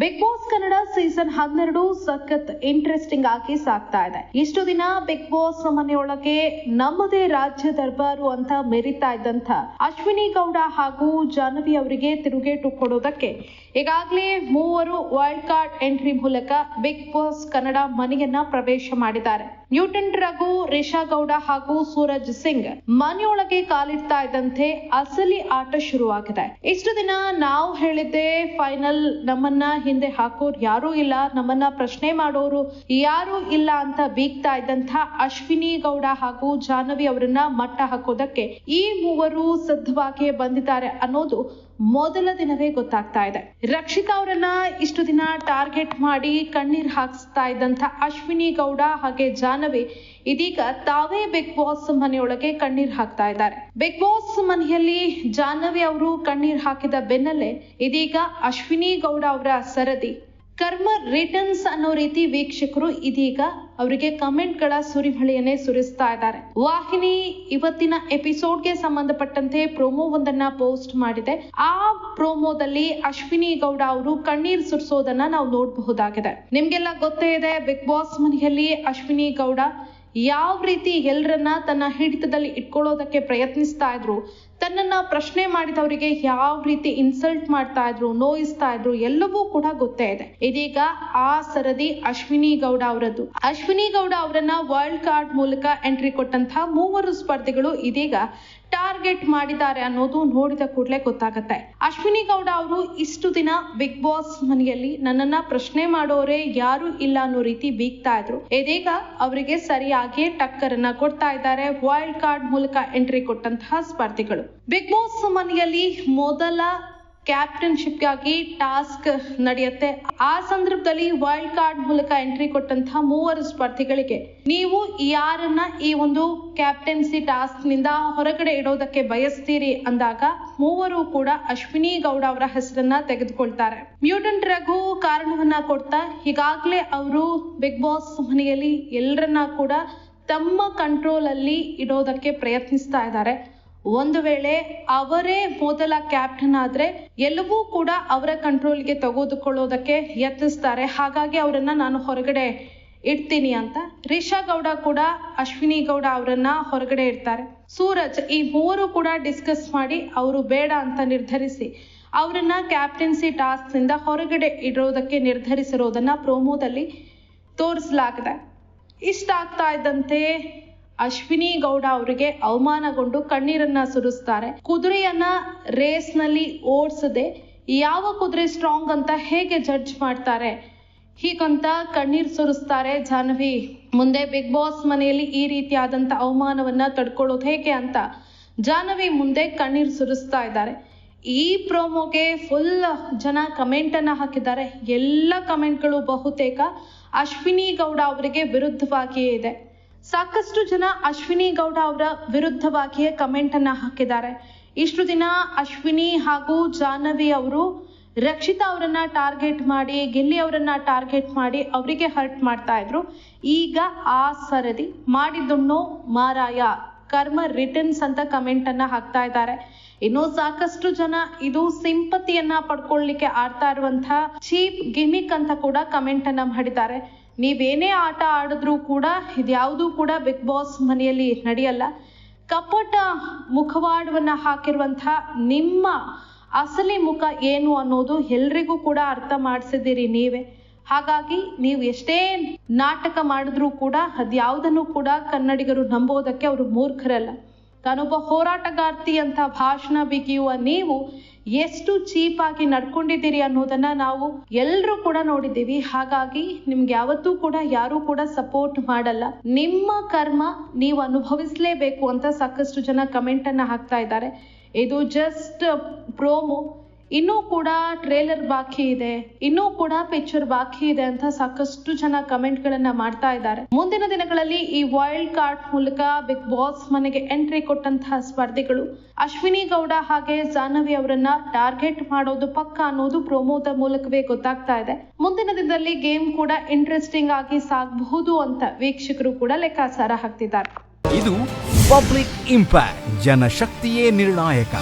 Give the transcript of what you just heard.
Big Boss Kannada season ಹನ್ನೆರಡು ಸಖತ್ interesting ಆಗಿ ಸಾಗ್ತಾ ಇದೆ. ಇಷ್ಟು ದಿನ ಬಿಗ್ ಬಾಸ್ ಮನೆಯೊಳಗೆ ನಮ್ಮದೇ ರಾಜ್ಯ ದರ್ಬಾರು ಅಂತ ಮೆರಿತಾ ಇದ್ದಂತ ಅಶ್ವಿನಿ ಗೌಡ ಹಾಗೂ ಜಾನವಿ ಅವರಿಗೆ ತಿರುಗೇಟು ಕೊಡೋದಕ್ಕೆ ಈಗಾಗಲೇ ಮೂವರು ವೈಲ್ಡ್ ಕಾರ್ಡ್ ಎಂಟ್ರಿ ಮೂಲಕ ಬಿಗ್ ಬಾಸ್ ಕನ್ನಡ ಮನೆಯನ್ನ ಪ್ರವೇಶ ಮಾಡಿದ್ದಾರೆ. ನ್ಯೂಟನ್ ರಘು, ರಿಷಾ ಗೌಡ ಹಾಗೂ ಸೂರಜ್ ಸಿಂಗ್ ಮನೆಯೊಳಗೆ ಕಾಲಿಡ್ತಾ ಇದ್ದಂತೆ ಅಸಲಿ ಆಟ ಶುರುವಾಗಿದೆ. ಇಷ್ಟು ದಿನ ನಾವು ಹೇಳಿದ್ದೆ ಫೈನಲ್ ನಮ್ಮನ್ನ ಹಿಂದೆ ಹಾಕೋರು ಯಾರೂ ಇಲ್ಲ, ನಮ್ಮನ್ನ ಪ್ರಶ್ನೆ ಮಾಡೋರು ಯಾರೂ ಇಲ್ಲ ಅಂತ ಬೀಗ್ತಾ ಇದ್ದಂತ ಅಶ್ವಿನಿ ಗೌಡ ಹಾಗೂ ಜಾಹ್ನವಿ ಅವರನ್ನ ಮಟ್ಟ ಹಾಕೋದಕ್ಕೆ ಈ ಮೂವರು ಸಿದ್ಧವಾಗಿ ಬಂದಿದ್ದಾರೆ ಅನ್ನೋದು ಮೊದಲ ದಿನವೇ ಗೊತ್ತಾಗ್ತಾ ಇದೆ. ರಕ್ಷಿತಾ ಅವರನ್ನ ಇಷ್ಟು ದಿನ ಟಾರ್ಗೆಟ್ ಮಾಡಿ ಕಣ್ಣೀರ್ ಹಾಕಿಸ್ತಾ ಇದ್ದಂತ ಅಶ್ವಿನಿ ಗೌಡ ಹಾಗೆ ಜಾಹ್ನವಿ ಇದೀಗ ತಾವೇ ಬಿಗ್ ಬಾಸ್ ಮನೆಯೊಳಗೆ ಕಣ್ಣೀರ್ ಹಾಕ್ತಾ ಇದ್ದಾರೆ. ಬಿಗ್ ಬಾಸ್ ಮನೆಯಲ್ಲಿ ಜಾಹ್ನವಿ ಅವರು ಕಣ್ಣೀರ್ ಹಾಕಿದ ಬೆನ್ನಲ್ಲೇ ಇದೀಗ ಅಶ್ವಿನಿ ಗೌಡ ಅವರ ಸರದಿ. ಕರ್ಮ ರಿಟರ್ನ್ಸ್ ಅನ್ನೋ ರೀತಿ ವೀಕ್ಷಕರು ಇದೀಗ ಅವರಿಗೆ ಕಮೆಂಟ್ಗಳ ಸುರಿಮಳೆಯನ್ನೇ ಸುರಿಸ್ತಾ ಇದ್ದಾರೆ. ವಾಹಿನಿ ಇವತ್ತಿನ ಎಪಿಸೋಡ್ಗೆ ಸಂಬಂಧಪಟ್ಟಂತೆ ಪ್ರೋಮೋ ಒಂದನ್ನ ಪೋಸ್ಟ್ ಮಾಡಿದೆ. ಆ ಪ್ರೋಮೋದಲ್ಲಿ ಅಶ್ವಿನಿ ಗೌಡ ಅವರು ಕಣ್ಣೀರ್ ಸುರಿಸೋದನ್ನ ನಾವು ನೋಡಬಹುದಾಗಿದೆ. ನಿಮ್ಗೆಲ್ಲ ಗೊತ್ತೇ ಇದೆ, ಬಿಗ್ ಬಾಸ್ ಮನೆಯಲ್ಲಿ ಅಶ್ವಿನಿ ಗೌಡ ಯಾವ ರೀತಿ ಎಲ್ಲರನ್ನ ತನ್ನ ಹಿಡಿತದಲ್ಲಿ ಇಟ್ಕೊಳ್ಳೋದಕ್ಕೆ ಪ್ರಯತ್ನಿಸ್ತಾ ಇದ್ರು. ತನ್ನನ್ನ ಪ್ರಶ್ನೆ ಮಾಡಿದವರಿಗೆ ಯಾವ ರೀತಿ ಇನ್ಸಲ್ಟ್ ಮಾಡ್ತಾ ಇದ್ರು, ನೋಯಿಸ್ತಾ ಇದ್ರು, ಎಲ್ಲವೂ ಕೂಡ ಗೊತ್ತೇ ಇದೆ. ಇದೀಗ ಆ ಸರದಿ ಅಶ್ವಿನಿ ಗೌಡ ಅವರದ್ದು. ಅಶ್ವಿನಿ ಗೌಡ ಅವರನ್ನ ವರ್ಲ್ಡ್ ಕಾರ್ಡ್ ಮೂಲಕ ಎಂಟ್ರಿ ಕೊಟ್ಟಂತಹ ಮೂವರು ಸ್ಪರ್ಧಿಗಳು ಇದೀಗ ಟಾರ್ಗೆಟ್ ಮಾಡಿದ್ದಾರೆ ಅನ್ನೋದು ನೋಡಿದ ಕೂಡಲೇ ಗೊತ್ತಾಗತ್ತೆ. ಅಶ್ವಿನಿ ಗೌಡ ಅವರು ಇಷ್ಟು ದಿನ ಬಿಗ್ ಬಾಸ್ ಮನೆಯಲ್ಲಿ ನನ್ನನ್ನ ಪ್ರಶ್ನೆ ಮಾಡೋರೆ ಯಾರು ಇಲ್ಲ ಅನ್ನೋ ರೀತಿ ಬೀಗ್ತಾ ಇದ್ರು. ಇದೀಗ ಅವರಿಗೆ ಸರಿಯಾಗಿ ಟಕ್ಕರನ್ನ ಕೊಡ್ತಾ ಇದ್ದಾರೆ. ವೈಲ್ಡ್ ಕಾರ್ಡ್ ಮೂಲಕ ಎಂಟ್ರಿ ಕೊಟ್ಟಂತಹ ಸ್ಪರ್ಧಿಗಳು. ಬಿಗ್ ಬಾಸ್ ಮನೆಯಲ್ಲಿ ಮೊದಲ ಕ್ಯಾಪ್ಟನ್ಶಿಪ್ಗಾಗಿ ಟಾಸ್ಕ್ ನಡೆಯುತ್ತೆ. ಆ ಸಂದರ್ಭದಲ್ಲಿ ವೈಲ್ಡ್ ಕಾರ್ಡ್ ಮೂಲಕ ಎಂಟ್ರಿ ಕೊಟ್ಟಂತಹ ಮೂವರು ಸ್ಪರ್ಧಿಗಳಿಗೆ ನೀವು ಯಾರನ್ನ ಈ ಒಂದು ಕ್ಯಾಪ್ಟನ್ಸಿ ಟಾಸ್ಕ್ನಿಂದ ಹೊರಗಡೆ ಇಡೋದಕ್ಕೆ ಬಯಸ್ತೀರಿ ಅಂದಾಗ ಮೂವರು ಕೂಡ ಅಶ್ವಿನಿ ಗೌಡ ಅವರ ಹೆಸರನ್ನ ತೆಗೆದುಕೊಳ್ತಾರೆ. ಮ್ಯೂಟನ್ ರಘು ಕಾರಣವನ್ನ ಕೊಡ್ತಾ ಈಗಾಗಲೇ ಅವರು ಬಿಗ್ ಬಾಸ್ ಮನೆಯಲ್ಲಿ ಎಲ್ಲರನ್ನ ಕೂಡ ತಮ್ಮ ಕಂಟ್ರೋಲ್ ಅಲ್ಲಿ ಇಡೋದಕ್ಕೆ ಪ್ರಯತ್ನಿಸ್ತಾ ಇದ್ದಾರೆ. ಒಂದು ವೇಳೆ ಅವರೇ ಮೊದಲ ಕ್ಯಾಪ್ಟನ್ ಆದ್ರೆ ಎಲ್ಲವೂ ಕೂಡ ಅವರ ಕಂಟ್ರೋಲ್ಗೆ ತೆಗೆದುಕೊಳ್ಳೋದಕ್ಕೆ ಯತ್ನಿಸ್ತಾರೆ. ಹಾಗಾಗಿ ಅವರನ್ನ ನಾನು ಹೊರಗಡೆ ಇಡ್ತೀನಿ ಅಂತ ರಿಷಾ ಗೌಡ ಕೂಡ, ಅಶ್ವಿನಿ ಗೌಡ ಅವರನ್ನ ಹೊರಗಡೆ ಇಡ್ತಾರೆ. ಸೂರಜ್ ಈ ಮೂವರು ಕೂಡ ಡಿಸ್ಕಸ್ ಮಾಡಿ ಅವರು ಬೇಡ ಅಂತ ನಿರ್ಧರಿಸಿ ಅವರನ್ನ ಕ್ಯಾಪ್ಟನ್ಸಿ ಟಾಸ್ಕ್ನಿಂದ ಹೊರಗಡೆ ಇಡೋದಕ್ಕೆ ನಿರ್ಧರಿಸಿರೋದನ್ನ ಪ್ರೋಮೋದಲ್ಲಿ ತೋರಿಸಲಾಗಿದೆ. ಇಷ್ಟ ಆಗ್ತಾ ಇದ್ದಂತೆ ಅಶ್ವಿನಿ ಗೌಡ ಅವರಿಗೆ ಅವಮಾನಗೊಂಡು ಕಣ್ಣೀರನ್ನ ಸುರಿಸ್ತಾರೆ. ಕುದುರೆಯನ್ನ ರೇಸ್ನಲ್ಲಿ ಓಡಿಸದೆ ಯಾವ ಕುದುರೆ ಸ್ಟ್ರಾಂಗ್ ಅಂತ ಹೇಗೆ ಜಡ್ಜ್ ಮಾಡ್ತಾರೆ? ಹೀಗಂತ ಕಣ್ಣೀರ್ ಸುರಿಸ್ತಾರೆ ಜಾಹ್ನವಿ. ಮುಂದೆ ಬಿಗ್ ಬಾಸ್ ಮನೆಯಲ್ಲಿ ಈ ರೀತಿಯಾದಂತ ಅವಮಾನವನ್ನ ತಡ್ಕೊಳ್ಳೋದು ಹೇಗೆ ಅಂತ ಜಾಹ್ನವಿ ಮುಂದೆ ಕಣ್ಣೀರ್ ಸುರಿಸ್ತಾ ಇದ್ದಾರೆ. ಈ ಪ್ರೋಮೋಗೆ ಫುಲ್ ಜನ ಕಮೆಂಟ್ ಅನ್ನ ಹಾಕಿದ್ದಾರೆ. ಎಲ್ಲ ಕಮೆಂಟ್ಗಳು ಬಹುತೇಕ ಅಶ್ವಿನಿ ಗೌಡ ಅವರಿಗೆ ವಿರುದ್ಧವಾಗಿಯೇ ಇದೆ. ಸಾಕಷ್ಟು ಜನ ಅಶ್ವಿನಿ ಗೌಡ ಅವರ ವಿರುದ್ಧವಾಗಿಯೇ ಕಮೆಂಟ್ ಅನ್ನ ಹಾಕಿದ್ದಾರೆ. ಇಷ್ಟು ದಿನ ಅಶ್ವಿನಿ ಹಾಗೂ ಜಾಹ್ನವಿ ಅವರು ರಕ್ಷಿತಾ ಅವರನ್ನ ಟಾರ್ಗೆಟ್ ಮಾಡಿ, ಗಿಲ್ಲಿ ಅವರನ್ನ ಟಾರ್ಗೆಟ್ ಮಾಡಿ ಅವರಿಗೆ ಹರ್ಟ್ ಮಾಡ್ತಾ ಇದ್ರು. ಈಗ ಆ ಸರದಿ ಮಾಡಿದ್ದುಣ್ಣು ಮಾರಾಯ, ಕರ್ಮ ರಿಟರ್ನ್ಸ್ ಅಂತ ಕಮೆಂಟ್ ಅನ್ನ ಹಾಕ್ತಾ ಇದ್ದಾರೆ. ಇನ್ನು ಸಾಕಷ್ಟು ಜನ ಇದು ಸಿಂಪತಿಯನ್ನ ಪಡ್ಕೊಳ್ಳಿಕ್ಕೆ ಆಡ್ತಾ ಇರುವಂತಹ ಚೀಪ್ ಗಿಮಿಕ್ ಅಂತ ಕೂಡ ಕಮೆಂಟ್ ಅನ್ನ ಮಾಡಿದ್ದಾರೆ. ನೀವೇನೇ ಆಟ ಆಡಿದ್ರೂ ಕೂಡ ಇದ್ಯಾವುದೂ ಕೂಡ ಬಿಗ್ ಬಾಸ್ ಮನೆಯಲ್ಲಿ ನಡೆಯಲ್ಲ. ಕಪಟ ಮುಖವಾಡವನ್ನ ಹಾಕಿರುವಂತಹ ನಿಮ್ಮ ಅಸಲಿ ಮುಖ ಏನು ಅನ್ನೋದು ಎಲ್ರಿಗೂ ಕೂಡ ಅರ್ಥ ಮಾಡಿಸಿದ್ದೀರಿ ನೀವೇ. ಹಾಗಾಗಿ ನೀವು ಎಷ್ಟೇ ನಾಟಕ ಮಾಡಿದ್ರೂ ಕೂಡ ಅದ್ಯಾವುದನ್ನು ಕೂಡ ಕನ್ನಡಿಗರು ನಂಬೋದಕ್ಕೆ ಅವರು ಮೂರ್ಖರಲ್ಲ. ತಾನೊಬ್ಬ ಹೋರಾಟಗಾರ್ತಿ ಅಂತ ಭಾಷಣ ಬಿಗಿಯುವ ನೀವು ಎಷ್ಟು ಚೀಪ್ ಆಗಿ ನಡ್ಕೊಂಡಿದ್ದೀರಿ ಅನ್ನೋದನ್ನ ನಾವು ಎಲ್ಲರೂ ಕೂಡ ನೋಡಿದ್ದೀವಿ. ಹಾಗಾಗಿ ನಿಮ್ಗೆ ಯಾವತ್ತೂ ಕೂಡ ಯಾರು ಕೂಡ ಸಪೋರ್ಟ್ ಮಾಡಲ್ಲ. ನಿಮ್ಮ ಕರ್ಮ ನೀವು ಅನುಭವಿಸಲೇಬೇಕು ಅಂತ ಸಾಕಷ್ಟು ಜನ ಕಮೆಂಟ್ ಅನ್ನ ಹಾಕ್ತಾ ಇದ್ದಾರೆ. ಇದು ಜಸ್ಟ್ ಪ್ರೋಮೋ ಇನ್ನೂ ಕೂಡ ಟ್ರೇಲರ್ ಬಾಕಿ ಇದೆ. ಇನ್ನೂ ಕೂಡ ಪಿಕ್ಚರ್ ಬಾಕಿ ಇದೆ ಅಂತ ಸಾಕಷ್ಟು ಜನ ಕಮೆಂಟ್ ಗಳನ್ನ ಮಾಡ್ತಾ ಇದ್ದಾರೆ. ಮುಂದಿನ ದಿನಗಳಲ್ಲಿ ಈ ವೈಲ್ಡ್ ಕಾರ್ಡ್ ಮೂಲಕ ಬಿಗ್ ಬಾಸ್ ಮನೆಗೆ ಎಂಟ್ರಿ ಕೊಟ್ಟಂತಹ ಸ್ಪರ್ಧಿಗಳು ಅಶ್ವಿನಿ ಗೌಡ ಹಾಗೆ ಜಾಹ್ನವಿ ಅವರನ್ನ ಟಾರ್ಗೆಟ್ ಮಾಡೋದು ಪಕ್ಕ ಅನ್ನೋದು ಪ್ರೋಮೋದ ಮೂಲಕವೇ ಗೊತ್ತಾಗ್ತಾ ಇದೆ. ಮುಂದಿನ ದಿನದಲ್ಲಿ ಗೇಮ್ ಕೂಡ ಇಂಟ್ರೆಸ್ಟಿಂಗ್ ಆಗಿ ಸಾಗಬಹುದು ಅಂತ ವೀಕ್ಷಕರು ಕೂಡ ಲೆಕ್ಕಾಚಾರ ಹಾಕ್ತಿದ್ದಾರೆ. ಇದು ಪಬ್ಲಿಕ್ ಇಂಪ್ಯಾಕ್ಟ್ ಜನಶಕ್ತಿಯೇ ನಿರ್ಣಾಯಕ.